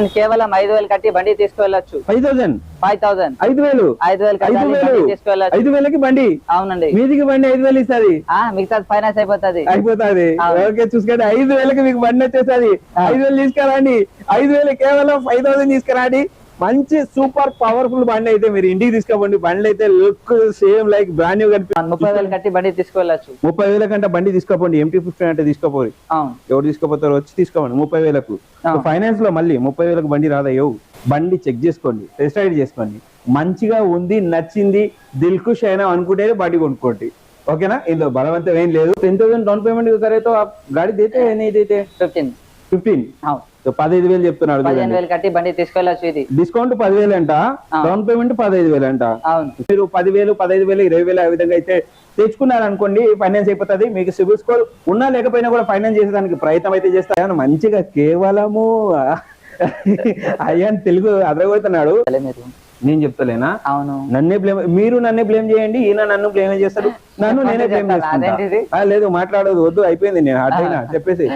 కేవలం ఐదు వేలు కట్టి బండి తీసుకువెళ్ళొచ్చు. ఫైవ్ థౌసండ్ ఫైవ్ థౌసండ్ ఐదు వేలు? ఐదు వేలు ఐదు వేలు? తీసుకువెళ్ళొచ్చు. ఐదు వేలకి బండి? అవునండి. మీదికి బండి ఐదు వేలు ఇస్తుంది? ఆ మిగతా ఫైనాన్స్ అయిపోతుంది. అయిపోతుంది. ఓకే చూసుకోండి. ఐదు వేలకి మీకు బండి వచ్చేస్తుంది. ఐదు వేలు తీసుకురండి. ఐదు వేలు కేవలం ఫైవ్ థౌసండ్ తీసుకురండి. మంచి సూపర్ పవర్ఫుల్ బండి అయితే మీరు ఇంటికి తీసుకోబండి బండ్లు అయితే look same like brand new కనిపిస్తుంది ముప్పై వేల కంటే బండి తీసుకోవచ్చు ముప్పై వేల కంటే బండి తీసుకోపోండి. ఎంటీ ఫిఫ్టీన్ అంటే తీసుకోపోయి ఎవరు తీసుకోపోతారు వచ్చి తీసుకోండి ముప్పై వేలకు. ఫైనాన్స్లో మళ్ళీ ముప్పై వేలకు బండి రాదా? ఏవు. బండి చెక్ చేసుకోండి. టెస్ట్ రైడ్ చేసుకోండి. మంచిగా ఉంది నచ్చింది దిల్ ఖుష్ అయినా అనుకుంటే బండి కొనుక్కోండి. ఓకేనా? ఇందులో బలవంతం ఏం లేదు. టెన్ థౌసండ్ డౌన్ పేమెంట్ సరే గాడి దైతే ఫిఫ్టీన్ ఫిఫ్టీన్ పదహైదు వేలు చెప్తున్నాడు పదిహేను చూడండి వేలు కట్టి బండి తీసుకెళ్ళొచ్చు ఇది డిస్కౌంట్ పదివేలు అంట. డౌన్ పేమెంట్ పదహైదు వేలు అంట. మీరు పదివేలు పదహైదు వేలు ఇరవై వేలు ఆ విధంగా అయితే తెచ్చుకున్నారనుకోండి ఫైనాన్స్ అయిపోతుంది. మీకు సిబిల్ స్కోర్ ఉన్నా లేకపోయినా కూడా ఫైనాన్స్ చేసేదానికి ప్రయత్నం అయితే చేస్తాను మంచిగా కేవలము అయ్యాన్ తెలుగు అదరగొడుతున్నాడు. నేను చెప్తలేనా? అవును. నన్నే బ్లేమ్ మీరు నన్నే బ్లేమ్ చేయండి ఈయన నన్ను బ్లేమ్ చేస్తాడు? నన్ను నేనే బ్లేమ్ ఆ, లేదు మాట్లాడదు వద్దు అయిపోయింది నేను హార్ట్ అయినా చెప్పేసి.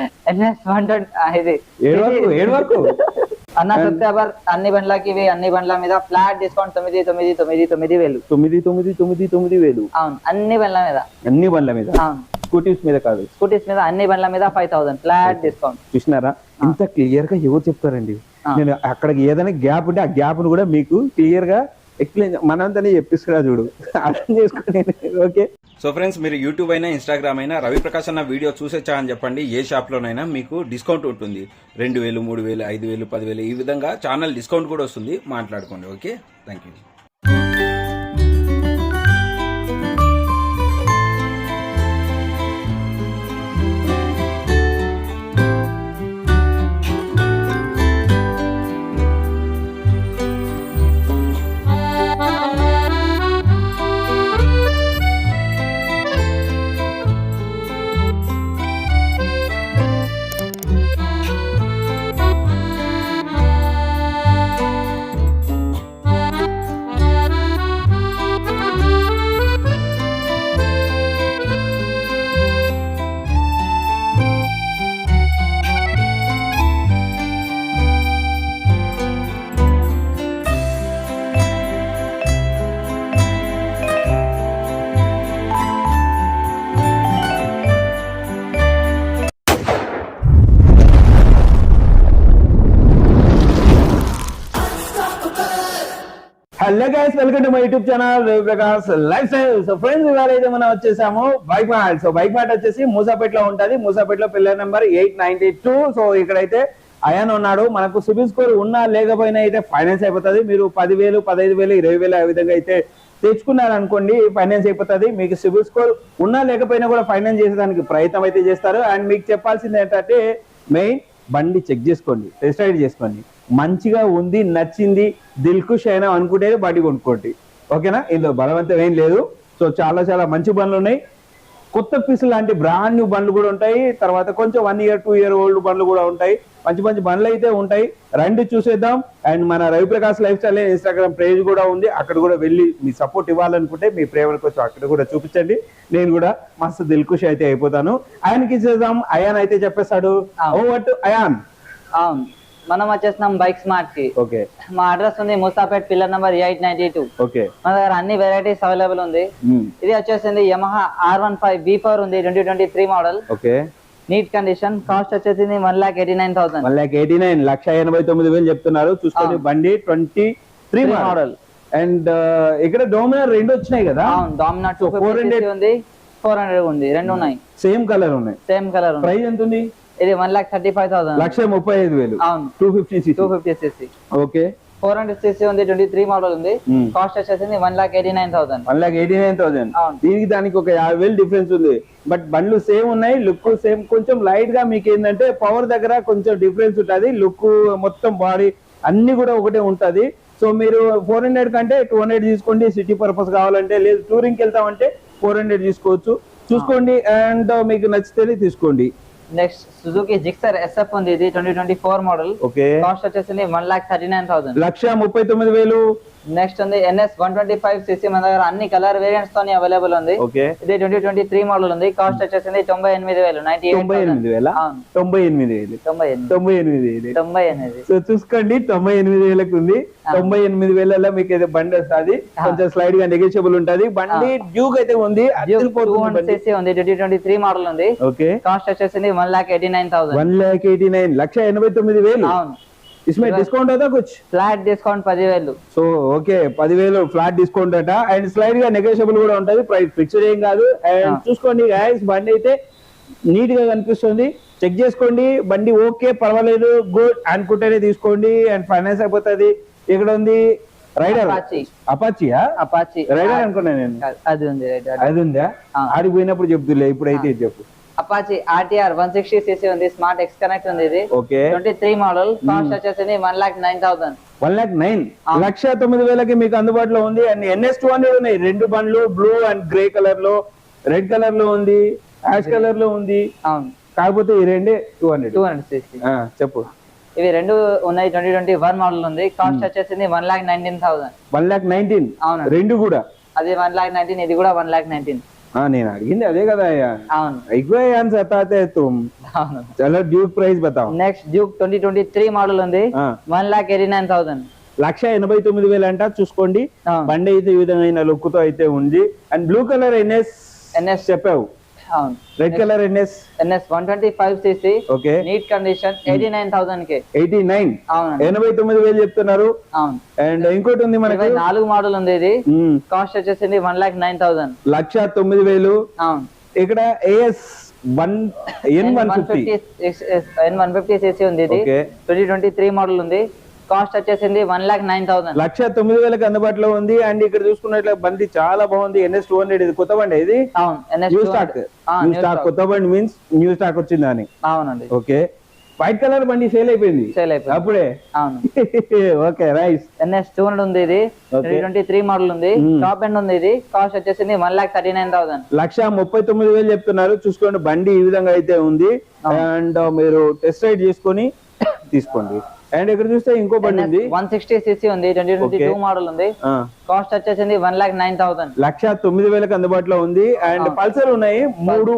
ఏడు వరకు ఏడు వరకు. అన్న సబ్స్క్రైబర్ అన్ని బండ్లకి ఇవి అన్ని బండ్ల మీద ఫ్లాట్ డిస్కౌంట్ తొమ్మిది తొమ్మిది తొమ్మిది తొమ్మిది వేలు. తొమ్మిది తొమ్మిది తొమ్మిది తొమ్మిది వేలు. అవును అన్ని బండ్ల మీద. అన్ని బండ్ల మీద. అవును. స్కూటీస్ మీద కాదు. స్కూటీస్ మీద అన్ని బండ్ల మీద ఫైవ్ థౌసండ్ ఫ్లాట్ డిస్కౌంట్. చూసినారా? ఇంత క్లియర్గా ఎవరు చెప్తారండి. నేను అక్కడికి ఏదైనా గ్యాప్ ఉంటే ఆ గ్యాప్ను కూడా మీకు క్లియర్గా ఎక్స్ప్లెయిన్ మనంతనే చెప్పిస్తున్నా చూడు. అర్థం చేసుకుని ఓకే? సో ఫ్రెండ్స్ మీరు యూట్యూబ్ అయినా ఇన్స్టాగ్రామ్ అయినా రవి ప్రకాష్ అన్న వీడియో చూసేచ్చా అని చెప్పండి. ఏ షాప్లోనైనా మీకు డిస్కౌంట్ ఉంటుంది. రెండు వేలు మూడు వేలు ఐదు వేలు పదివేలు ఈ విధంగా ఛానల్ డిస్కౌంట్ కూడా వస్తుంది. మాట్లాడుకోండి okay? Thank you hello guys welcome to my YouTube channel Ravi Prakash lifestyle so friends ఇవాళ అయితే మనం వచ్చేసాము bike mart so bike mart వచ్చేసి మూసాపేటలో ఉంటది. మూసాపేటలో pillar number eight ninety two. So ఇక్కడైతే అయాన్ ఉన్నాడు. మనకు సిబిల్ స్కోర్ ఉన్నా లేకపోయినా అయితే ఫైనాన్స్ అయిపోతుంది. మీరు పదివేలు పదహైదు వేలు ఇరవై వేలు ఆ విధంగా అయితే తెచ్చుకున్నారు అనుకోండి ఫైనాన్స్ అయిపోతుంది. మీకు సిబిల్ స్కోర్ ఉన్నా లేకపోయినా కూడా ఫైనాన్స్ చేసేదానికి ప్రయత్నం అయితే చేస్తారు. అండ్ మీకు చెప్పాల్సింది ఏంటంటే మెయిన్ బండి చెక్ చేసుకోండి టెస్ట్ రైడ్ చేసుకోండి. మంచిగా ఉంది నచ్చింది దిల్కుష్ అయినా అనుకుంటే బండి కొనుక్కోండి. ఓకేనా? ఇందులో బలవంతం ఏం లేదు. సో చాలా చాలా మంచి బండ్లు ఉన్నాయి. కొత్త పీస్ లాంటి బ్రాండ్ న్యూ బండ్లు కూడా ఉంటాయి. తర్వాత కొంచెం one year two year old బండ్లు కూడా ఉంటాయి. మంచి మంచి బండ్లు అయితే ఉంటాయి. రండి చూసేద్దాం. అండ్ మన Ravi Prakash life style Instagram page కూడా ఉంది. అక్కడ కూడా వెళ్ళి మీ సపోర్ట్ ఇవ్వాలనుకుంటే మీ ప్రేమల కోసం అక్కడ కూడా చూపించండి. నేను కూడా మస్తు దిల్ ఖుషి అయితే అయిపోతాను. ఆయనకి ఇచ్చేద్దాం. అయాన్ అయితే చెప్పేస్తాడు. Oh what Ayan. అవును మనం వచ్చేసినాం బైక్ స్మార్ట్కి. ఓకే. మా అడ్రస్ ఉంది Moosapet pillar number eight ninety two. Okay. మన దగ్గర అన్ని వెరైటీస్ అవైలబుల్ ఉంది. ఇది వచ్చేసింది Yamaha R one five B four ఉంది twenty twenty three model. Okay. Neat condition. Cost వచ్చేసింది one lakh eighty nine thousand. One lakh eighty nine లక్ష ఎనభై తొమ్మిది వేలు చెప్తున్నారు. చూసుకోండి. బండి ట్వంటీ త్రీ మోడల్. అండ్ ఇక్కడ డోమినర్ రెండు వచ్చినాయి కదా? డామినార్ టూ So, 400 ఉంది. ఫోర్ హండ్రెడ్ ఉంది. రెండు ఉన్నాయి. సేమ్ కలర్ ఉన్నాయి. సేమ్ కలర్ ప్రైస్ ఎంత ఉంది ఇది one lakh thirty five thousand లక్ష ముప్పై ఐదు వేలు. అవును. Two fifty two fifty CC okay. Four hundred CC ఉంది ట్వంటీ త్రీ మోడల్ ఉంది. Hmm. కాస్ట్ వచ్చేసింది one lakh eighty nine thousand one lakh eighty nine thousand. దీనికి దానికి ఒక యాభై వేలు డిఫరెన్స్ ఉంది. బట్ బండ్లు సేమ్ ఉన్నాయి లుక్ సేమ్ కొంచెం లైట్గా మీకు ఏంటంటే పవర్ దగ్గర కొంచెం డిఫరెన్స్ ఉంటుంది. లుక్ మొత్తం బాడీ అన్ని కూడా ఒకటే ఉంటది. సో మీరు ఫోర్ హండ్రెడ్ కంటే టూ హండ్రెడ్ తీసుకోండి. సిటీ పర్పస్ కావాలంటే లేదు టూరింగ్కి వెళ్తామంటే ఫోర్ హండ్రెడ్ తీసుకోవచ్చు. చూసుకోండి అండ్ మీకు నచ్చితేనే తీసుకోండి. నెక్స్ట్ సుజుకి జిక్సర్ ఎస్ఎఫ్ ఉంది. ఇది twenty twenty four model okay cost వచ్చేసింది one lakh thirty nine thousand లక్ష ముప్పై తొమ్మిది వేలు. నెక్స్ట్ ఉంది NS one twenty five CC మన దగ్గర అన్ని కలర్ వేరియంట్స్ తోని అవైలబుల్ ఉంది. ఓకే. ఇది ట్వంటీ ట్వంటీ త్రీ మోడల్ ఉంది. కాస్ట్ వచ్చేసింది తొంభై ఎనిమిది వేలు తొంభై ఎనిమిది వేల? తొంభై ఎనిమిది వేలు. తొంభై ఎనిమిది. తొంభై ఎనిమిది వేలు. తొంభై ఎనిమిది. సో చూసుకోండి తొంభై ఎనిమిది వేలకు ఉంది. తొంభై ఎనిమిది వేలలో మీకు అయితే బండి వస్తుంది. కొంచెం స్లైడ్గా నెగోషియబుల్ ఉంటది. బండి డ్యూక్ అయితే ఉంది. సిసి ఉంది. ట్వంటీ ట్వంటీ త్రీ మోడల్ ఉంది. ఓకే. కాస్ట్ వచ్చేసింది one lakh eighty nine thousand one lakh eighty nine లక్ష ఎనభై తొమ్మిది వేలు. అవును. इसमें డిస్కౌంట్ అవుతా కుచ్ ఫ్లాట్ డిస్కౌంట్ పదివేలు సో ఓకే పదివేలు ఫ్లాట్ డిస్కౌంట్ అట అండ్ స్లైడ్ గా నెగోషియబుల్ కూడా ఉంటది ప్రైస్ ఫిక్స్డ్ ఏం కాదు అండ్ ఆ. చూసుకోండి గాయస్ బండి అయితే నీట్ గా కనిపిస్తుంది చెక్ చేసుకోండి బండి ఓకే పర్వాలేదు గుడ్ అనుకుంటేనే తీసుకోండి అండ్ ఫైనాన్స్ అయిపోతుంది ఇక్కడ ఉంది రైడర్ Apache. అపాచియా అపాచి రైడర్ అనుకున్నా నేను అది ఉంది రైట్ అది ఉందా ఆ. ఆడికి పోయినప్పుడు చెప్తులే ఇప్పుడైతే ఇది చెప్పు Apache RTR one sixty CC ఉంది స్మార్ట్ ఎక్స్ కనెక్ట్ ఉంది ఇది. Okay. Twenty three model cost వచ్చేసింది one lakh nine thousand one lakh nine. లక్ష తొమ్మిది వేలకి మీకు అందుబాటులో ఉంది. అండ్ ఎన్ఎస్ టూ హండ్రెడ్ ఉన్నాయి. రెండు బండ్లు బ్లూ అండ్ గ్రే కలర్లో రెడ్ కలర్లో ఉంది. యాష్ కలర్లో ఉంది. అవును. కాకపోతే ఈ రెండే two hundred two hundred CC చెప్పు. ఇవి రెండు ఉన్నాయి ట్వంటీ ట్వంటీ వన్ మోడల్ ఉంది. కాస్ట్ వచ్చేసింది one lakh nineteen thousand one lakh nineteen అవునండి. రెండు కూడా? అది వన్ లాక్ నైన్టీన్ ఇది కూడా వన్ లాక్ నైన్టీన్ నేను అడిగింది అదే కదా అయ్యా. అవును. ఎక్కువ ఆన్సర్ సతాతే తుమ్ అవును. చలో Duke price బతావు next Duke twenty twenty three model ఉంది. One lakh eighty nine thousand లక్ష ఎనభై తొమ్మిది వేలు అంట చూసుకోండి. బండి అయితే ఈ విధమైన లుక్తో అయితే ఉంది. And blue colour NS NS చెప్పావు. అవును. Red colour NS NS one twenty five CC okay neat condition eighty nine థౌసండ్కి eighty nine అవునండి. ఎనభై తొమ్మిది వేలు చెప్తున్నారు. అవును. అండ్ ఇంకోటి ఉంది మనకి? నాలుగు మోడల్ ఉంది ఇది. కాస్ట్ వచ్చేసింది వన్ లాక్ నైన్ థౌసండ్ లక్ష తొమ్మిది వేలు. అవును. ఇక్కడ AS one N one fifty N one fifty CC ఉంది ఇది. ట్వంటీ ట్వంటీ త్రీ మోడల్ ఉంది. కాస్ట్ వచ్చేసింది వన్ లాక్ నైన్ థౌసండ్. లక్ష తొమ్మిది వేలకు అందుబాటులో ఉంది. అండ్ ఇక్కడ చూసుకున్నట్లే బండి చాలా బాగుంది. ఎన్ఎస్ టూ హండ్రెడ్ ఇది కొత్త బండి ఇది? న్యూ స్టాక్ న్యూ స్టాక్ కొత్త బండి మీన్స్ న్యూ స్టాక్ వచ్చింది అని. అవునండి. ఓకే. వైట్ కలర్ బండి సేల్ అయిపోయింది. సేల్ అయిపోయింది. అప్పుడే? అవును. ఓకే రైస్. ఎన్ఎస్ టూ హండ్రెడ్ ఉంది ఇది. Okay. ట్వంటీ త్రీ మోడల్ ఉంది. Hmm. టాప్ ఎండ్ ఉంది ఇది. కాస్ట్ వచ్చేసింది one lakh thirty nine thousand. లక్ష ముప్పై తొమ్మిది వేలు చెప్తున్నారు. చూసుకోండి బండి ఈ విధంగా అయితే ఉంది. అండ్ మీరు టెస్ట్ రైడ్ చేసుకొని తీసుకోండి. అండ్ ఇక్కడ చూస్తే ఇంకో బండి ఉంది. వన్ సిక్స్టీ సిసి ఉంది ట్వంటీ ట్వంటీ టూ. మోడల్ ఉంది. కాస్ట్ వచ్చేసింది వన్ లాక్ నైన్ థౌసండ్ లక్ష తొమ్మిది వేలకు అందుబాటులో ఉంది. అండ్. పల్సర్ ఉన్నాయి మూడు.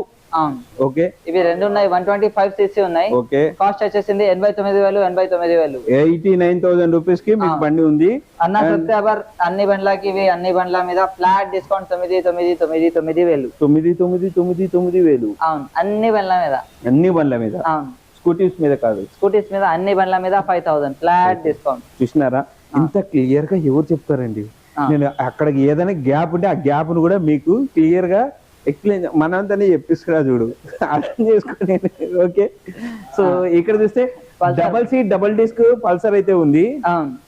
ఓకే ఇవి రెండు ఉన్నాయి వన్ ట్వంటీ ఫైవ్ సిసి ఉన్నాయి. ఓకే కాస్ట్ వచ్చేసింది ఎనభై తొమ్మిది వేలు ఎనభై తొమ్మిది వేలు. ఎయిటీ నైన్ థౌసండ్ రూపీస్కి మీకు. బండి ఉంది. అన్న సబ్స్క్రైబర్ అన్ని బండ్లకి ఇవి అన్ని బండ్ల మీద ఫ్లాట్ డిస్కౌంట్ తొమ్మిది తొమ్మిది తొమ్మిది తొమ్మిది వేలు. తొమ్మిది తొమ్మిది తొమ్మిది తొమ్మిది వేలు. అవును అన్ని బండ్ల మీద. అన్ని బండ్ల మీద. అవును. స్కూటీస్ మీద కాదు. స్కూటీస్ మీద అన్ని బండ్ల మీద ఫైవ్ థౌసండ్ ఫ్లాట్ డిస్కౌంట్ చూసినారా ఇంత క్లియర్గా ఎవరు చెప్తారండి. నేను అక్కడికి ఏదైనా గ్యాప్ ఉంటే ఆ గ్యాప్ను కూడా మీకు క్లియర్గా ఎక్స్ప్లెయిన్ మనంతానే చెప్పిస్తున్నా చూడు. అర్థం చేసుకుని ఓకే. సో ఇక్కడ చూస్తే. Double seat double disc Pulsar అయితే ఉంది.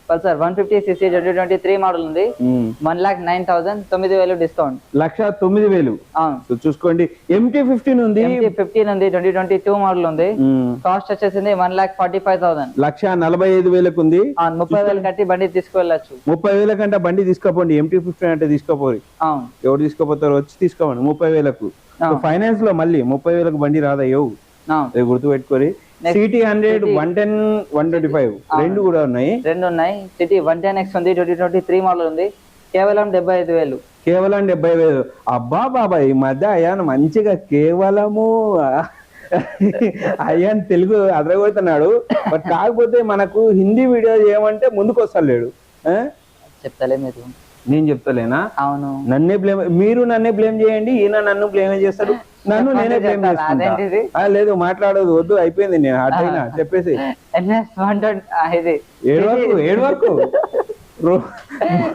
Pulsar one fifty CC twenty twenty three model ఉంది. వన్ లాక్ నైన్ థౌసండ్ తొమ్మిది వేలు డిస్కౌంట్ లక్ష తొమ్మిది వేలు. చూసుకోండి. ఎంటీ ఫిఫ్టీన్ ఉంది. ఫిఫ్టీన్ ఉంది ట్వంటీ ట్వంటీ టూ మోడల్ ఉంది కాస్ట్ వచ్చేసింది one lakh forty five thousand lakh నలభై ఐదు వేలకు ఉంది ముప్పై వేలు కట్టి బండి తీసుకువెళ్ళచ్చు. ముప్పై వేల కంటే బండి తీసుకోపోండి. ఎంటీ ఫిఫ్టీన్ అంటే తీసుకోపోయి అవును. ఎవరు తీసుకోపోతారో వచ్చి తీసుకోమండి. ముప్పై వేలకు. ఫైనాన్స్లో మళ్ళీ ముప్పై వేలకు బండి అవును అది గుర్తు పెట్టుకోరి city hundred. One ten one twenty five రెండు కూడా ఉన్నాయి. రెండు ఉన్నాయి సిటీ వన్ టెన్ ఎక్స్ ఉంది ట్వంటీ ట్వంటీ త్రీ మోడల్ ఉంది. కేవలం డెబ్బై ఐదు వేలు. కేవలం డెబ్బై వేలు. అబ్బా బాబా ఈ మధ్య అయ్యాన్ మంచిగా. కేవలము అయ్యాన్ తెలుగు అదరగొడుతున్నాడు. బట్ కాకపోతే మనకు హిందీ వీడియో చేయమంటే ముందుకు వస్తలేడు? చెప్తలే మీరు. నేను చెప్తలేనా? అవును. నన్నే బ్లేమ్ మీరు నన్నే బ్లేమ్ చేయండి ఈయన నన్ను బ్లేమ్ చేస్తాడు. నన్ను నేనే బ్లేమ్? చేసుకుంటా. ఆ, లేదు మాట్లాడదు వద్దు అయిపోయింది నేను అడ్డైనా చెప్పేసి. ఎన్ఎస్ వన్ ట్వంటీ ఇది. ఏడు వరకు ఏడు వరకు? రో-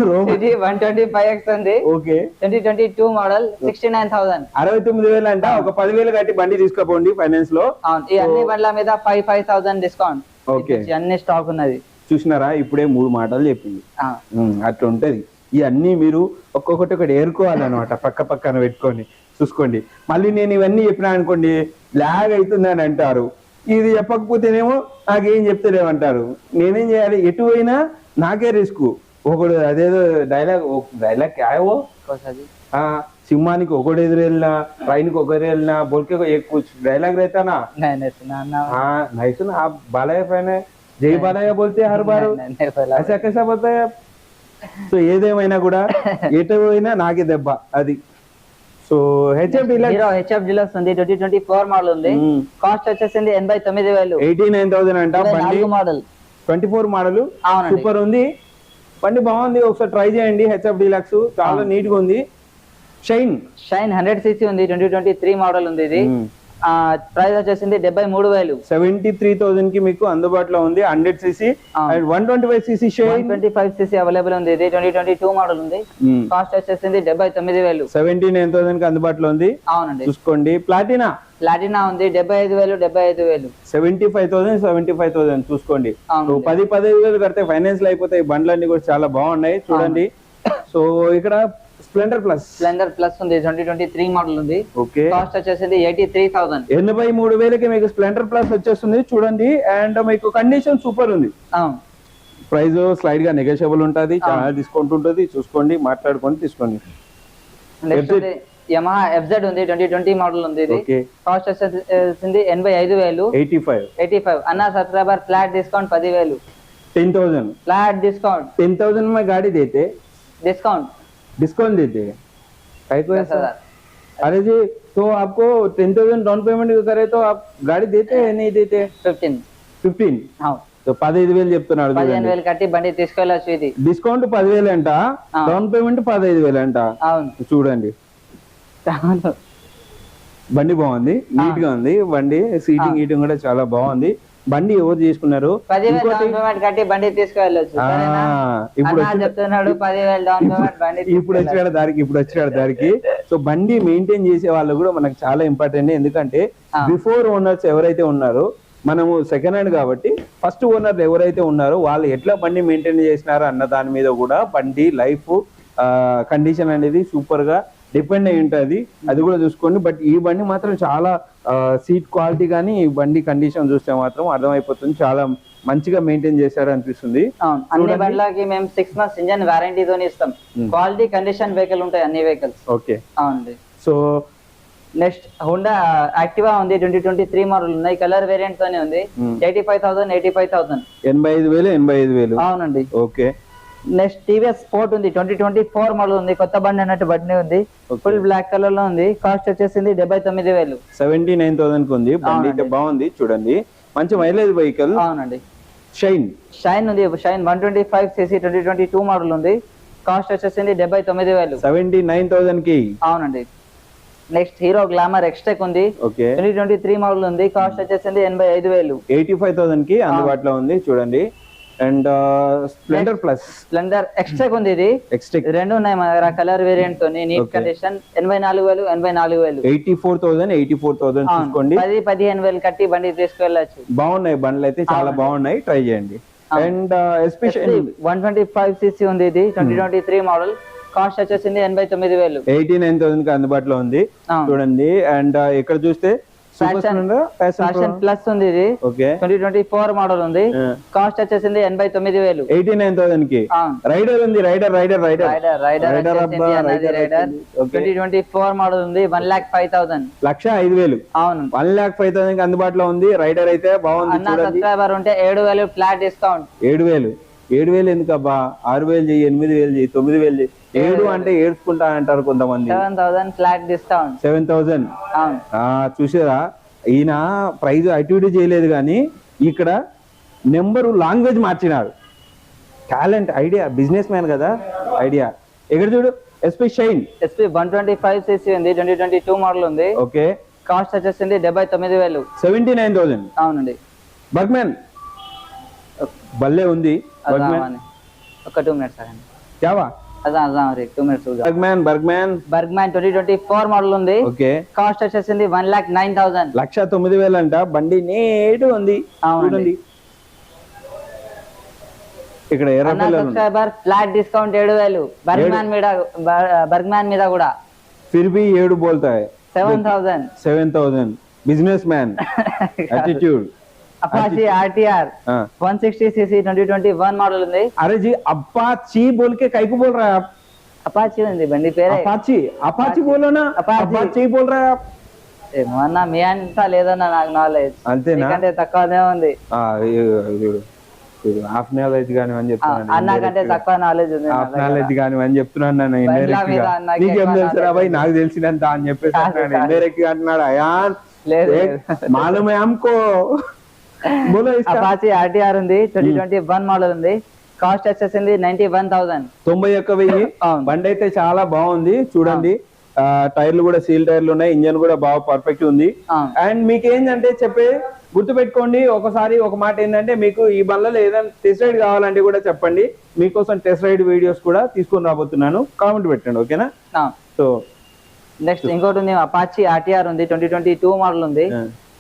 రో- city one twenty five X ఉంది. Okay. Twenty twenty two model sixty nine thousand అరవై తొమ్మిది వేలు అంట ఒక పదివేలు కట్టి బండి తీసుకోపోండి ఫైనాన్స్లో అవును. ఈ అన్ని బండ్ల మీద five five thousand discount Okay. అన్ని స్టాక్ ఉన్నది. చూసినారా? ఇప్పుడే మూడు మాటలు చెప్పింది. ఆ, ఉమ్, అట్లా ఉంటది ఇవన్నీ మీరు ఒక్కొక్కటి ఒకటి ఏరుకోవాలన్నమాట పక్క పక్కన పెట్టుకొని. చూసుకోండి. మళ్ళీ నేను ఇవన్నీ చెప్పినా అనుకోండి లాగ్ అవుతుందని అంటారు. ఇది చెప్పకపోతేనేమో నాకేం చెప్తలేమంటారు నేనేం చేయాలి? ఎటు ఎటువైనా నాకే రిస్క్. ఒకడు అదేదో డైలాగ్ డైలాగ్ క్యావో సింహానికి ఒకడు ట్రైన్ ట్రైన్కి ఒకరు వెళ్ళినా బొల్కే ఎక్కువ డైలాగ్ రైతానా? నైస్ బాలయ్య పైన జై బాలయ్య బోల్తే హర్బారు సో ఏదేమైనా కూడా ఎటు ఎటువైనా నాకే దెబ్బ అది. So HF Hero HF Deluxe ఉంది ట్వంటీ ట్వంటీ ఫోర్ మోడల్ ఉంది. కాస్ట్ వచ్చేసింది ఎనభై తొమ్మిది వేలు. ఎయిటీ నైన్ థౌసండ్ అంట model twenty four model super ఉంది. బండి బాగుంది. ఒకసారి ట్రై చేయండి హెచ్ఎఫ్ డీలక్స్ చాలా నీట్గా ఉంది. షైన్ షైన్ హండ్రెడ్ సీసీ ఉంది. ట్వంటీ ట్వంటీ త్రీ మోడల్ ఉంది ఇది. ఆ ప్రైస్ వచ్చేసింది డెబ్బై మూడు వేలు. సెవెంటీ త్రీ థౌసండ్కి మీకు అందుబాటులో ఉంది hundred CC. And one twenty five CC twenty five CC available ఉంది ఇది ట్వంటీ ట్వంటీ టూ మోడల్ ఉంది. కాస్ట్ వచ్చేసింది డెబ్బై తొమ్మిది వేలు. సెవెంటీ నైన్ థౌసండ్కి అందుబాటులో ఉంది. అవునండి. చూసుకోండి. ప్లాటినా ప్లాటినా ఉంది డెబ్బై ఐదు వేలు డెబ్బై ఐదు వేలు. Seventy five thousand seventy five thousand చూసుకోండి. పది పదిహేను వేలు కడితే ఫైనాన్స్లో అయిపోతాయి బండ్లన్నీ కూడా చాలా బాగున్నాయి. చూడండి. సో ఇక్కడ స్ప్లెండర్ ప్లస్ స్ప్లెండర్ ప్లస్ ఉంది ట్వంటీ ట్వంటీ త్రీ మోడల్ ఉంది. ఓకే కాస్ట్ వచ్చేసి ఎయిటీ త్రీ థౌసండ్ ఎనభై మూడు వేలకి మీకు స్ప్లెండర్ ప్లస్ వచ్చేస్తుంది చూడండి. అండ్ మీకు కండిషన్ సూపర్ ఉంది. ప్రైస్ స్లైడ్గా నెగోషియబుల్ ఉంటుంది చాలా డిస్కౌంట్ ఉంటుంది. చూసుకోండి మాట్లాడుకొని తీసుకోండి. యమహా ఎఫ్జెడ్ ఉంది ట్వంటీ ట్వంటీ మోడల్ ఉంది కాస్ట్ వచ్చేసింది ఎనభై ఐదు వేలు. ఎయిటీ ఫైవ్ ఎయిటీ ఫైవ్ అన్న సబ్స్క్రైబర్ ఫ్లాట్ డిస్కౌంట్ పదివేలు. Ten thousand flat discount ten thousand మా గాడి దేతే డిస్కౌంట్ डिस्काउंट डिस्काउंट देते काहे को दस ऐसा हजार अरे जी तो आपको टेन थाउजेंड डाउन पेमेंट करे तो आप गाड़ी देते हैं नहीं देते ఫిఫ్టీన్ ఫిఫ్టీన్ అవును సో పదహైదు వేలు చెప్తున్నాడు పదిహేను చూడండి వేలు కట్టి బండి తీసుకెళ్ళచ్చు ఇది డిస్కౌంట్ పదివేలు అంట ఆ. డౌన్ పేమెంట్ పదహైదు వేలు అంట అవును చూడండి అవును బండి బాగుంది నీట్ గా ఉంది బండి సీటింగ్ గీటింగ్ కూడా చాలా బాగుంది బండి ఎవరు తీసుకున్నారు? ఇప్పుడు ఇప్పుడు వచ్చాడు దారికి ఇప్పుడు వచ్చాడు దారికి. సో బండి మెయింటైన్ చేసే వాళ్ళు కూడా మనకు చాలా ఇంపార్టెంట్ ఎందుకంటే. బిఫోర్ ఓనర్స్ ఎవరైతే ఉన్నారో మనము సెకండ్ హ్యాండ్ కాబట్టి ఫస్ట్ ఓనర్ ఎవరైతే ఉన్నారో వాళ్ళు ఎట్లా బండి మెయింటైన్ చేసినారో అన్న దాని మీద కూడా బండి లైఫ్ కండిషన్ అనేది సూపర్గా డిపెండ్ అయి ఉంటుంది. అది కూడా చూసుకోండి. బట్ ఈ బండి మాత్రం చాలా సీట్ క్వాలిటీ కానీ బండి కండిషన్ చూస్తే మాత్రం అర్థమైపోతుంది. చాలా మంచిగా మెయింటైన్ చేశారు అనిపిస్తుంది అన్ని. బండ్లకి మేము సిక్స్ మంత్స్ ఇంజన్ వారంటీ తోని ఇస్తాం. క్వాలిటీ కండిషన్ వెహికల్ ఉంటాయి అన్ని వెహికల్స్ ఓకే. అవునండి. సో నెక్స్ట్ హోండా యాక్టివా ఉంది ట్వంటీ ట్వంటీ త్రీ మోడల్ ఉన్నాయి కలర్ వేరియంట్ తోనే ఉంది. Eighty five thousand eighty five thousand ఎనభై ఐదు వేలు ఎనభై ఐదు వేలు. అవునండి. ఓకే. నెక్స్ట్ టీవీఎస్ స్పోర్ట్ ఉంది ట్వంటీ ట్వంటీ ఫోర్ మోడల్ ఉంది కొత్త బండి అన్నట్టు బండి ఉంది. ఫుల్ బ్లాక్ కలర్లో ఉంది కాస్ట్ వచ్చేసింది డెబ్బై తొమ్మిది వేలు. సెవెంటీ నైన్ థౌసండ్ ఉంది బండి. బాగుంది చూడండి. మంచి మైలేజ్ వెహికల్ అవునండి. షైన్ షైన్ ఉంది Shine one twenty five CC twenty twenty two model ఉంది కాస్ట్ వచ్చేసింది డెబ్బై తొమ్మిది వేలు. సెవెంటీ నైన్ థౌసండ్కి అవునండి. నెక్స్ట్ హీరో గ్లామర్ ఎక్స్టెక్ ఉంది ట్వంటీ ట్వంటీ త్రీ మోడల్ ఉంది కాస్ట్ వచ్చేసింది ఎనభై ఐదు వేలు. ఎయిటీ ఫైవ్ థౌసండ్కి అందుబాటులో ఉంది చూడండి. అండ్ స్ప్లెండర్ ప్లస్ స్ప్లెండర్ ఎక్స్ట్రాక్ ఉంది ఇది. ఎక్స్టెక్ రెండు ఉన్నాయి మన దగ్గర. కలర్ వేరియంట్ తోని నీట్. కండిషన్ ఎనభై నాలుగు వేలు ఎనభై నాలుగు వేలు. Eighty four thousand eighty four thousand. చూసుకోండి. పది పదిహేను వేలు కట్టి బండి తీసుకెళ్ళచ్చు. బాగున్నాయి బండ్లు అయితే చాలా. బాగున్నాయి. ట్రై చేయండి. And especially one twenty five CC ఉంది ఇది. Twenty twenty three model. Cost వచ్చేసింది ఎనభై తొమ్మిది వేలు. ఎయిటీ నైన్ థౌసండ్కి అందుబాటులో ఉంది. చూడండి. అండ్ ఇక్కడ చూస్తే Fashion- స్ప్లెండర్ ఫ్యాషన్ ప్లస్ ఉంది ఇది. ట్వంటీ ట్వంటీ ఫోర్ మోడల్ ఉంది. కాస్ట్ వచ్చేసింది ఎనభై తొమ్మిది వేలు. ఎయిటీ నైన్ థౌసండ్కి. రైడర్ ఉంది Raider Raider Raider Raider Raider Raider. Twenty twenty four model ఉంది వన్ లాక్ ఫైవ్ థౌసండ్ లక్ష ఐదు వేలు. అవును. వన్ లాక్ ఫైవ్ థౌసండ్ అందుబాటులో ఉంది. రైడర్ అయితే బాగుంది సబ్స్క్రైబర్ ఉంటే ఏడు వేలు ఫ్లాట్ డిస్కౌంట్ ఏడు వేలు. ఏడు వేలు ఎందుకు అబ్బా ఆరు వేలు చెయ్యి ఎనిమిది వేలు చెయ్యి తొమ్మిది వేలు చెయ్యి. ఏడు అంటే ఏడ్చుకుంటా అంటారు కొంతమంది. Seven thousand flat discount seven thousand చూసారా ఈయన ప్రైజ్ అటు చేయలేదు కానీ ఇక్కడ నెంబరు లాంగ్వేజ్ మార్చినాడు. టాలెంట్ ఐడియా బిజినెస్ మ్యాన్ కదా ఐడియా. ఎక్కడ చూడు? SP Shine. SP one twenty five CC ఉంది ట్వంటీ ట్వంటీ టూ మోడల్ ఉంది. ఓకే. కాస్ట్ వచ్చేసింది డెబ్బై తొమ్మిది వేలు. సెవెంటీ నైన్ థౌసండ్ అవునండి. బర్గ్మ్యాన్ భలే ఉంది. ఒక two minutes క్యావా Burgman Burgman Burgman twenty twenty four model ఉంది. ఓకే. కాస్ట్ వచ్చేసింది వన్ లాక్ నైన్ థౌసండ్ లక్ష తొమ్మిది వేలు అంట బండి నేటు ఉంది. అవునండి. ఇక్కడ. సబ్స్క్రైబర్ ఫ్లాట్ డిస్కౌంట్ ఏడు వేలు. బర్గ్మ్యాన్ మీద బర్- బర్గ్మ్యాన్ మీద కూడా. ఫిర్ ఏడు బోల్తాయి. Seven thousand seven thousand businessman attitude. Apache RTR one sixty CC twenty twenty one model ఉంది. అరే జీ అపాచీ బోల్కే కైకు బోల్ రా అపాచి ఉంది బండి పేరే. అపాచి? అపాచి బోలోనా అపాచి. బోల్ రా ఏమన్నా మీ అంత లేదన్న నాకు నాలెడ్జ్ అంతేనా? అంటే తక్కువనే ఉంది. హాఫ్ నాలెడ్జ్ గాని అని చెప్తున్నాను అన్నాకంటే తక్కువ నాలెడ్జ్ ఉంది హాఫ్ నాలెడ్జ్ గాని అని చెప్తున్నాను నేను ఇండైరెక్ట్గా. నీకు ఏం తెలుసు రా భాయ్ నాకు తెలిసినంత అని చెప్పేసి ఇండైరెక్ట్గా అంటున్నాడు అయా లేదు. మాలమే అమ్కో. అపాచీ ఆర్టీఆర్ ఉంది ట్వంటీ ట్వంటీ వన్ మోడల్ ఉంది. కాస్ట్ వచ్చేసింది నైన్టీ వన్ థౌసండ్. తొంభై ఒక్క వెయ్యి. బండి అయితే చాలా బాగుంది చూడండి. టైర్లు కూడా సీల్ టైర్లు ఉన్నాయి ఇంజన్ కూడా బాగా పర్ఫెక్ట్ ఉంది. అండ్ మీకు ఏంటంటే చెప్పే గుర్తు పెట్టుకోండి ఒకసారి ఒక మాట ఏంటంటే మీకు ఈ బండ్లలో ఏదైనా టెస్ట్ రైడ్ కావాలంటే కూడా చెప్పండి. మీకోసం టెస్ట్ రైడ్ వీడియోస్ కూడా తీసుకొని రాబోతున్నాను. కామెంట్ పెట్టండి ఓకేనా? సో నెక్స్ట్ ఇంకోటి ఉంది అపాచీ ఆర్టీఆర్ ఉంది ట్వంటీ ట్వంటీ టూ మోడల్ ఉంది.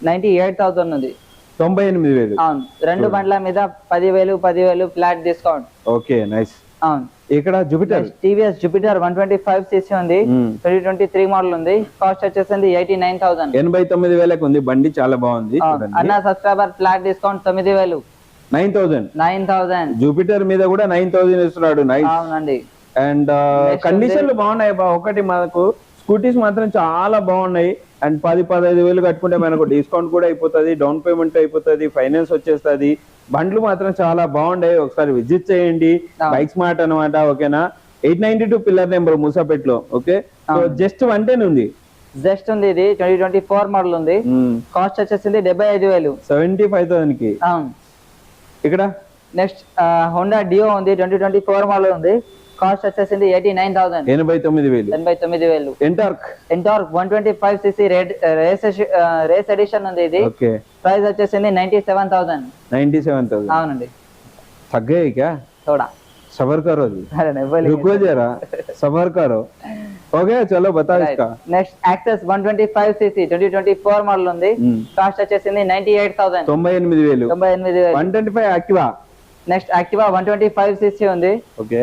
నైన్టీ ఎయిట్ థౌసండ్ ఉంది. తొంభై ఎనిమిది వేలు. అవును. రెండు బండ్ల మీద పదివేలు పదివేలు ఫ్లాట్ డిస్కౌంట్. Okay nice. అవును. ఇక్కడ Jupiter? TVS Jupiter one twenty five CC ఉంది. ట్వంటీ ట్వంటీ త్రీ మోడల్ ఉంది. కాస్ట్ వచ్చేసింది ఎయిటీ నైన్ థౌసండ్. ఎనభై తొమ్మిది వేలకు ఉంది. బండి చాలా బాగుంది. అన్న సబ్స్క్రైబర్ ఫ్లాట్ డిస్కౌంట్ తొమ్మిది వేలు. Nine thousand. Nine thousand. Jupiter మీద కూడా నైన్ థౌసండ్ ఇస్తున్నాడు. నైస్ అవునండి. అండ్ కండిషన్లు బాగున్నాయి. బా ఒకటి మనకు స్కూటీస్ మాత్రం చాలా బాగున్నాయి. అండ్ పది పదహైదు వేలు కట్టుకుంటే మనకు డిస్కౌంట్ కూడా అయిపోతుంది డౌన్ పేమెంట్ అయిపోతుంది ఫైనాన్స్ వచ్చేస్తుంది. బండ్లు మాత్రం చాలా బాగున్నాయి ఒకసారి విజిట్ చేయండి. అవును. బైక్ స్మార్ట్ అనమాట ఓకేనా? Eight ninety two pillar number మూసాపేట్లో okay. Just one ten ఉంది. జస్ట్ ఉంది ఇది. ట్వంటీ ట్వంటీ ఫోర్ మోడల్ ఉంది. కాస్ట్ వచ్చేసింది డెబ్బై ఐదు వేలు. సెవెంటీ ఫైవ్ థౌసండ్కి ఇక్కడ నెక్స్ట్ హోండా డియో ఉంది. ట్వంటీ ట్వంటీ ఫోర్ మోడల్ ఉంది. కాస్ట్ వచ్చేసింది ఎయిటీ నైన్ థౌసండ్ ఎనభై తొమ్మిది వేలు ఎనభై తొమ్మిది వేలు NTorq NTorq one twenty five CC rate race race edition ఉంది ఇది ఓకే ప్రైస్ వచ్చేసింది ninety seven thousand ninety seven thousand అవునండి తగ్గాయి క్యా थोड़ा सबर करो जी अरे नहीं बोलिए रुको जरा सबर करो हो गया चलो बताओ इसका next Access one twenty five CC twenty twenty four model ఉంది మ్మ్. కాస్ట్ వచ్చేసింది నైన్టీ ఎయిట్ థౌసండ్ తొంభై ఎనిమిది వేలు తొంభై ఎనిమిది వేలు one twenty five Activa Next Activa one twenty five CC ఉంది.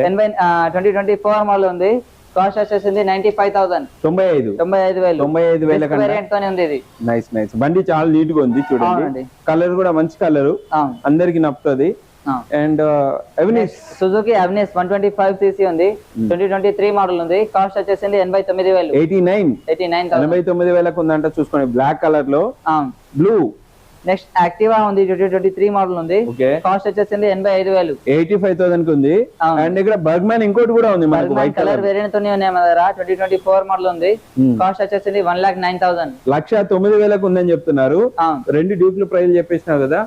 ఎనభై ట్వంటీ ట్వంటీ ఫోర్ మోడల్ ఉంది. కాస్ట్ వచ్చేసింది నైన్టీ ఫైవ్ థౌసండ్ తొంభై ఐదు. తొంభై ఐదు వేలు. తొంభై ఐదు వేల వేరియంట్ తోనే ఉంది ఇది. నైస్ నైస్ బండి చాలా నీట్గా ఉంది చూడండి. కలర్ కూడా మంచి కలర్ అందరికి నప్పుతుంది. And Avenis Suzuki Avenis one twenty five CC ఉంది. ట్వంటీ ట్వంటీ త్రీ మోడల్ ఉంది. కాస్ట్ వచ్చేసింది ఎనభై తొమ్మిది వేలు. Eighty nine. ఎయిటీ నైన్ ఎనభై తొమ్మిది వేలకు ఉందంట చూసుకోండి. బ్లాక్ కలర్లో. బ్లూ నెక్స్ట్ యాక్టివా ఉంది ట్వంటీ ట్వంటీ త్రీ మోడల్ ఉంది. కాస్ట్ వచ్చేసింది ఎనభై ఐదు వేలు. ఎయిటీ ఫైవ్ థౌసండ్ ఉంది. అండ్ ఇక్కడ బర్గ్మ్యాన్ ఇంకోటి కూడా ఉంది మనకు వైట్ కలర్ వేరియంట్ తోనే ఉన్నాయి మన దగ్గర. ట్వంటీ ట్వంటీ ఫోర్ మోడల్ ఉంది. కాస్ట్ వచ్చేసింది వన్ లాక్ నైన్ థౌసండ్. లక్ష తొమ్మిది వేలకు ఉందని చెప్తున్నారు. రెండు డ్యూక్లు ప్రైజ్ చెప్పేసినావు కదా?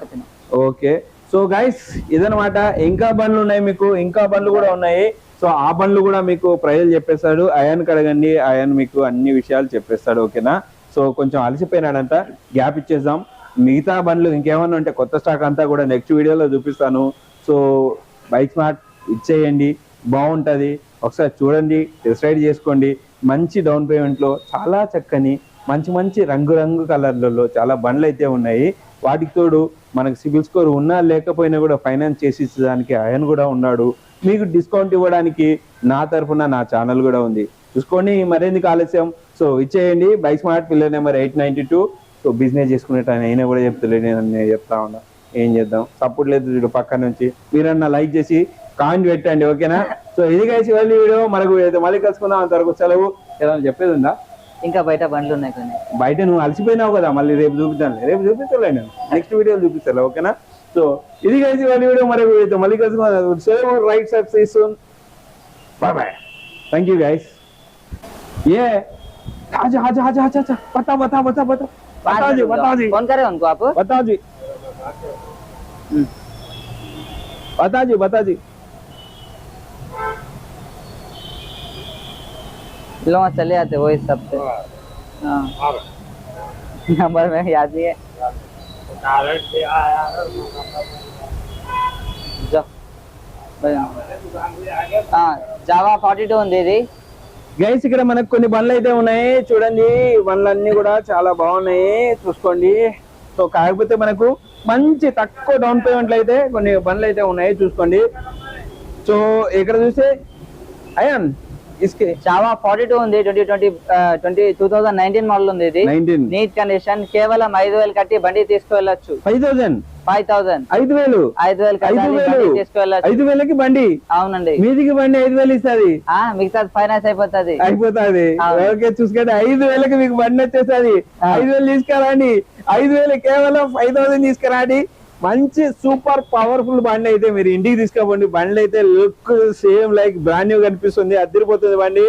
ఓకే. సో గైస్ ఇదనమాట ఇంకా బండ్లు ఉన్నాయి మీకు. ఇంకా బండ్లు కూడా ఉన్నాయి. సో ఆ బండ్లు కూడా మీకు ప్రైజులు చెప్పేస్తాడు అయాన్ కడగండి. అయాన్ మీకు అన్ని విషయాలు చెప్పేస్తాడు. ఓకేనా? సో కొంచెం అలసిపోయినాడంట. గ్యాప్ ఇచ్చేద్దాం. మిగతా బండ్లు ఇంకేమన్నా ఉంటే కొత్త స్టాక్ అంతా కూడా నెక్స్ట్ వీడియోలో చూపిస్తాను. సో బైక్ స్మార్ట్ ఇచ్చేయండి బాగుంటుంది. ఒకసారి చూడండి టెస్ట్ రైడ్ చేసుకోండి. మంచి డౌన్ పేమెంట్లో చాలా చక్కని మంచి మంచి రంగురంగు కలర్లలో చాలా బండ్లు అయితే ఉన్నాయి. వాటికి తోడు మనకు సిబిల్ స్కోర్ ఉన్నా లేకపోయినా కూడా ఫైనాన్స్ చేసి ఇచ్చేదానికి ఆయన కూడా ఉన్నాడు. మీకు డిస్కౌంట్ ఇవ్వడానికి నా తరఫున నా ఛానల్ కూడా ఉంది. చూసుకోండి మరెందుకు ఆలస్యం? సో ఇచ్చేయండి bike smart pillar number eight ninety two. So business చేసుకునేట అయినా కూడా చెప్తలేడు నేను చెప్తా ఉన్నా. ఏం చేద్దాం? సపోర్ట్ లేదు వీడు పక్క నుంచి. మీరన్నా లైక్ చేసి కామెంట్ పెట్టండి ఓకేనా? సో ఇది కలిసి వెళ్ళి వీడియో మనకు మళ్ళీ కలుసుకుందాం. అంతవరకు సెలవు. ఏదైనా చెప్పేది ఉందా? ఇంకా బయట బండ్లు ఉన్నాయి కొన్ని బయట నువ్వు అలసిపోయినావు కదా మళ్ళీ రేపు చూపిస్తాను రేపు చూపిస్తలే నేను. నెక్స్ట్ వీడియో చూపిస్తాను ఓకేనా? సో ఇది కలిసి వెళ్ళి వీడియో మరి మళ్ళీ కలుసుకుందాం. సెలవు. Right side season bye bye thank you guys ఏ హాజా హాజా హాజా హాజా బతా బతా బతా బతా हम्म। बताओ जी बताओ जी। करे उनको आप? बताओ जी। बता जी बता जी। लो चले आते वो इस सबसे। हाँ। नंबर में याद नहीं है। हाँ, जावा फोर्टी टू दीदी గైస్ ఇక్కడ మనకు కొన్ని బండ్లు అయితే ఉన్నాయి. చూడండి బండ్లన్నీ కూడా చాలా బాగున్నాయి. చూసుకోండి. సో కాకపోతే మనకు మంచి తక్కువ డౌన్ పేమెంట్లు అయితే కొన్ని బండ్లు అయితే ఉన్నాయి. చూసుకోండి. సో ఇక్కడ చూస్తే అయాన్ ఇస్కే. జావా ఫార్టీ టూ ఉంది twenty twenty twenty two thousand nineteen model ఉంది ఇది. నీట్ కండిషన్ కేవలం ఐదు వేలు కట్టి బండి తీసుకువెళ్ళొచ్చు. Five thousand five thousand. ఐదు వేలు. ఐదు ఐదు వేలు. ఐదు వేలకి బండి. అవునండి. మీదికి బండి ఐదు వేలు ఇస్తుంది. మిగతా ఫైనాన్స్ అయిపోతుంది. అయిపోతుంది. ఓకే చూసుకుంటే ఐదు వేలకి మీకు బండి వచ్చేస్తుంది. ఐదు వేలు తీసుకురాండి. ఐదు వేలు కేవలం ఫైవ్ థౌసండ్ తీసుకురాండి. మంచి సూపర్ పవర్ఫుల్ బండి అయితే మీరు ఇంటికి తీసుకోబండి బండ్లు అయితే look same like brand new కనిపిస్తుంది. అద్దరిపోతుంది బండి.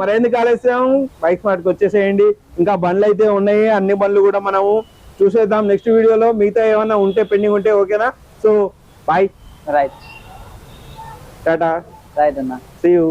మరేందుకు ఆలస్యం? బైక్ మాటకు వచ్చేసేయండి. ఇంకా బండ్లు అయితే ఉన్నాయి. అన్ని బండ్లు కూడా మనము చూసేద్దాం నెక్స్ట్ వీడియోలో. మిగతా ఏమన్నా ఉంటే పెండింగ్ ఉంటే ఓకేనా? So bye right tata right అన్న. See you